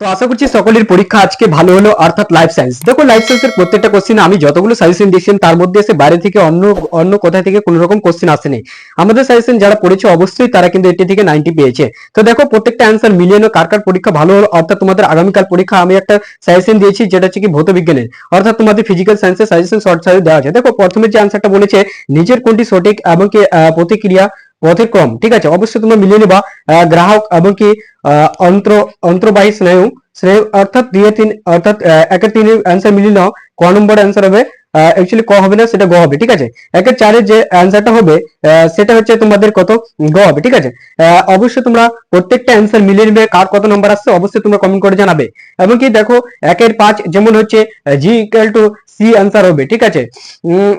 তো আশা করছি সকলের পরীক্ষা আজকে ভালো হলো, অর্থাৎ লাইফ সায়েন্স দেখো লাইফ সায়েন্সের প্রত্যেকটা কোশ্চেন আমি যতগুলো সাজেশন দিয়েছিলাম তার মধ্যে এসে বাইরে থেকে অন্য অন্য কোথা থেকে কোনো রকম কোশ্চেন আসেনি আমাদের সাজেশন যারা পড়েছে, অবশ্যই তারা কিন্তু এটি থেকে নাইনটি পেয়েছে। তো দেখো, প্রত্যেকটা অ্যান্সার মিলিয়ে কার কার পরীক্ষা ভালো হলো, অর্থাৎ তোমাদের আগামীকাল পরীক্ষা আমি একটা সাজেশন দিয়েছি, যেটা হচ্ছে কি ভৌত বিজ্ঞানের। অর্থাৎ তোমাদের ফিজিক্যাল সায়েন্সের সাজেশন শর্ট সাজেশন দেওয়া আছে। দেখো, প্রথমে যে অ্যান্সারটা বলেছে, নিজের কোনটি সঠিক এবং কি প্রতিক্রিয়া পথের ক্রম ঠিক আছে অবশ্যই তোমরা মিলিয়ে নেবা গ্রাহক এবং কি অন্ত্র অন্ত্রবাহী স্নায়ু স্নায়ু অর্থাৎ দিয়ে তিন অর্থাৎ একের তিনের অ্যান্সার মিলিয়ে নাও ক নম্বর অ্যান্সার হবে অ্যাকচুয়ালি ক হবে না সেটা গ হবে ঠিক আছে একের চারের যে অ্যান্সারটা হবে সেটা হচ্ছে তোমাদের কত গ হবে ঠিক আছে অবশ্যই তোমরা প্রত্যেকটা অ্যান্সার মিলিয়ে নেবে কার কত নম্বর আসছে অবশ্যই তোমরা কমেন্ট করে জানাবে এবং কি দেখো একের পাঁচ যেমন হচ্ছে G equal to C answer হবে ঠিক আছে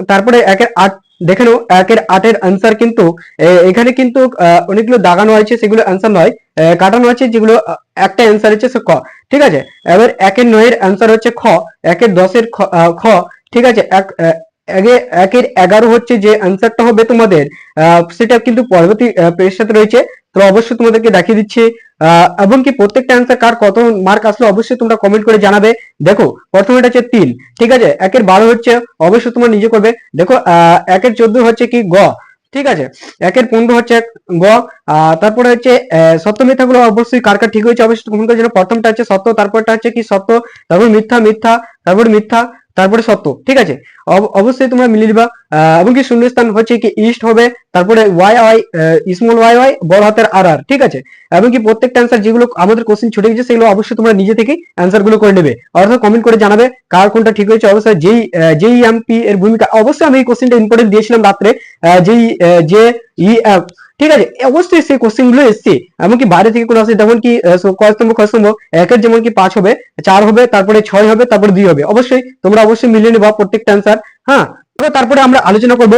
তারপরে একের আট দেখে নাও, একের আটের অ্যান্সার কিন্তু এখানে কিন্তু অনেকগুলো দাগানো আছে, সেগুলো অ্যান্সার নয় কাটানো আছে, যেগুলো একটা অ্যান্সার হচ্ছে সে ক ঠিক আছে? এবার একের নয়ের অ্যান্সার হচ্ছে খ, একের দশের খ খ, ঠিক আছে? এক একে- একের এগারো হচ্ছে যে অ্যান্সারটা হবে তোমাদের সেটা কিন্তু পরবর্তী পৃষ্ঠাতে রয়েছে, তো অবশ্যই তোমাদেরকে দেখিয়ে দিচ্ছি আহ, এবং কি প্রত্যেকটা অ্যান্সার কার কত মার্ক আসলো অবশ্যই তোমরা কমেন্ট করে জানাবে। দেখো প্রথমেটা হচ্ছে তিন ঠিক আছে? একের বারো হচ্ছে অবশ্যই তোমরা নিজে করবে। দেখো একের চোদ্দ হচ্ছে কি গ ঠিক আছে? একের পনেরো হচ্ছে গ তারপরে হচ্ছে সত্য মিথ্যাগুলো অবশ্যই কার কার ঠিক হয়েছে অবশ্যই কমেন্ট করে জানাও। প্রথমটা হচ্ছে সত্য তারপরটা হচ্ছে কি সত্য তারপর মিথ্যা মিথ্যা তারপর মিথ্যা তারপরে সত্য, ঠিক আছে? অবশ্যই তোমরা মিলিয়ে দিবা এবং কি শূন্যস্থান হচ্ছে কি ইস্ট হবে, তারপরে Y Y small Y Y বড় হাতের আর আর ঠিক আছে? এবং কি প্রত্যেকটা অ্যান্সার যেগুলো আমাদের কোশ্চেন ছুটে গেছে, সেগুলো অবশ্যই তোমরা নিজে থেকে অ্যান্সারগুলো করে নেবে। অর্থাৎ কমেন্ট করে জানাবে কার কোনটা ঠিক হয়েছে। অবশ্যই যেই যেই এমপি এর ভূমিকা, অবশ্যই আমি এই কোশ্চেনটা ইম্পর্টেন্ট দিয়েছিলাম রাত্রে যেই যে ই অ্যাপ ঠিক আছে? অবশ্যই সেই কোশ্চেনগুলো এসছে। এমনকি বাইরে থেকে কোনো আসে যেমন কি আহ, so কয় স্তম্ভ একের যেমন কি পাঁচ হবে চার হবে তারপরে ছয় হবে তারপরে দুই হবে। অবশ্যই তোমরা অবশ্যই মিলিয়ে নেবা প্রত্যেকটা অ্যান্সার হ্যাঁ? তারপরে আমরা আলোচনা করব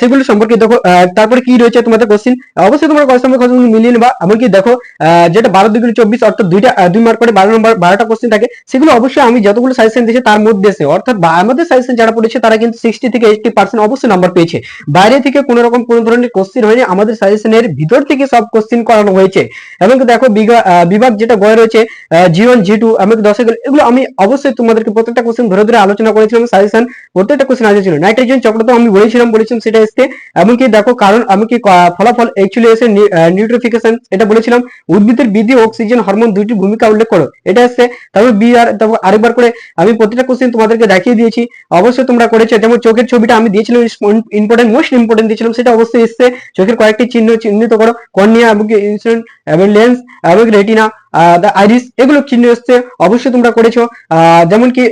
সেগুলো সম্পর্কে। দেখো তারপরে কি রয়েছে তোমাদের কোশ্চিন অবশ্যই তোমরা স্তম্ভ কোশ্চেন মিলিয়ে নেবা। এমনকি দেখো যেটা বারো দুগুলো চব্বিশ, অর্থাৎ দুইটা দুই মার্ক করে বারো নম্বর বারোটা কোশ্চেন থাকে, সেগুলো অবশ্যই আমি যতগুলো সাজেশন দিয়েছি তার মধ্যে আছে। অর্থাৎ আমাদের সাজেশন যারা পড়েছে, তারা কিন্তু সিক্সটি থেকে এইটটি পার্সেন্ট অবশ্যই নাম্বার পেয়েছে। বাইরে থেকে কোনো রকম কোনো ধরনের কোশ্চেন হয়নি, আমাদের সাজেশনের ভিতর থেকে সব কোশ্চেন করানো হয়েছে। এবং দেখো বিভাগ যেটা গয়ে রয়েছে জি ওয়ান জি টু এমনকি দশে গেল, এগুলো আমি অবশ্যই তোমাদেরকে প্রত্যেকটা কোশ্চেন ধরে ধরে আলোচনা করেছিলাম সাজেশন প্রত্যেকটা কোশ্চেন আগে ছিল। নাইট্রোজেন চক্র আমি বলেছিলাম বলেছিলাম সেটা এসছে। এমনকি দেখো কারণ আমি কি ফলাফল অ্যাকচুয়ালি এসে নিউট্রিফিকেশন এটা বলেছিলাম উদ্ভিদের বৃদ্ধি অক্সিজেন হরমোন দুইটি ভূমিকা উল্লেখ করো। এটা এসছে। তারপর বি আর তারপর আরেকবার করে আমি প্রত্যেকটা কোশ্চেন তোমাদেরকে দেখিয়ে দিয়েছি। অবশ্যই তোমরা করেছ যেমন চোখের ছবিটা আমি দিয়েছিলাম ইম্পর্টেন্ট মোস্ট ইম্পর্টেন্ট দিয়েছিলাম সেটা অবশ্যই এসছে। চোখের কয়েকটি চিহ্ন চিহ্নিত করো। কর্নিয়া এবং ইনসুলিন এবং লেন্স এবং রেটিনা আইরিস এগুলো চিহ্ন এসছে। অবশ্যই তোমরা করেছ। আহ, যেমন কি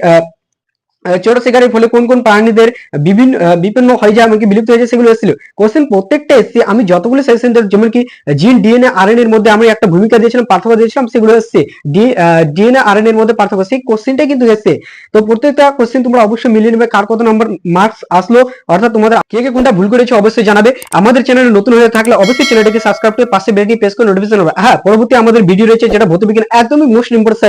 আহ, শিকারের ফলে কোন কোন প্রাণীদের বিভিন্ন বিপন্ন হয়ে যায় এমনকি বিলুপ্ত হয়ে যায় সেগুলো এসেছিল। কোশ্চেন প্রত্যেকটা এসছে। আমি যতগুলো সেশন যেমন কি জিন ডিএনএ আরএনএ এর মধ্যে আমি একটা ভূমিকা দিয়েছিলাম পার্থক্য দিয়েছিলাম সেগুলো এসছে। ডিএনএ আরএনএ এর মধ্যে পার্থক্য। সেই কোশ্চেনটা কিন্তু এসছে। তো প্রত্যেকটা কোশ্চেন তোমরা অবশ্যই মিলিয়ে নেবে কার কত নম্বর মার্কস আসলো। অর্থাৎ তোমাদের কে কে কোনটা ভুল করেছে অবশ্যই জানাবে। আমাদের চ্যানেলে নতুন হয়ে থাকলে অবশ্যই চ্যানেলটিকে সাবস্ক্রাইব করে পাশে বেলটি প্রেস করে নোটিফিকেশন হবে। হ্যাঁ পরবর্তী আমাদের ভিডিও রয়েছে যেটা ভৌত বিজ্ঞান একদমই মোস্ট ইম্পর্টেন্ট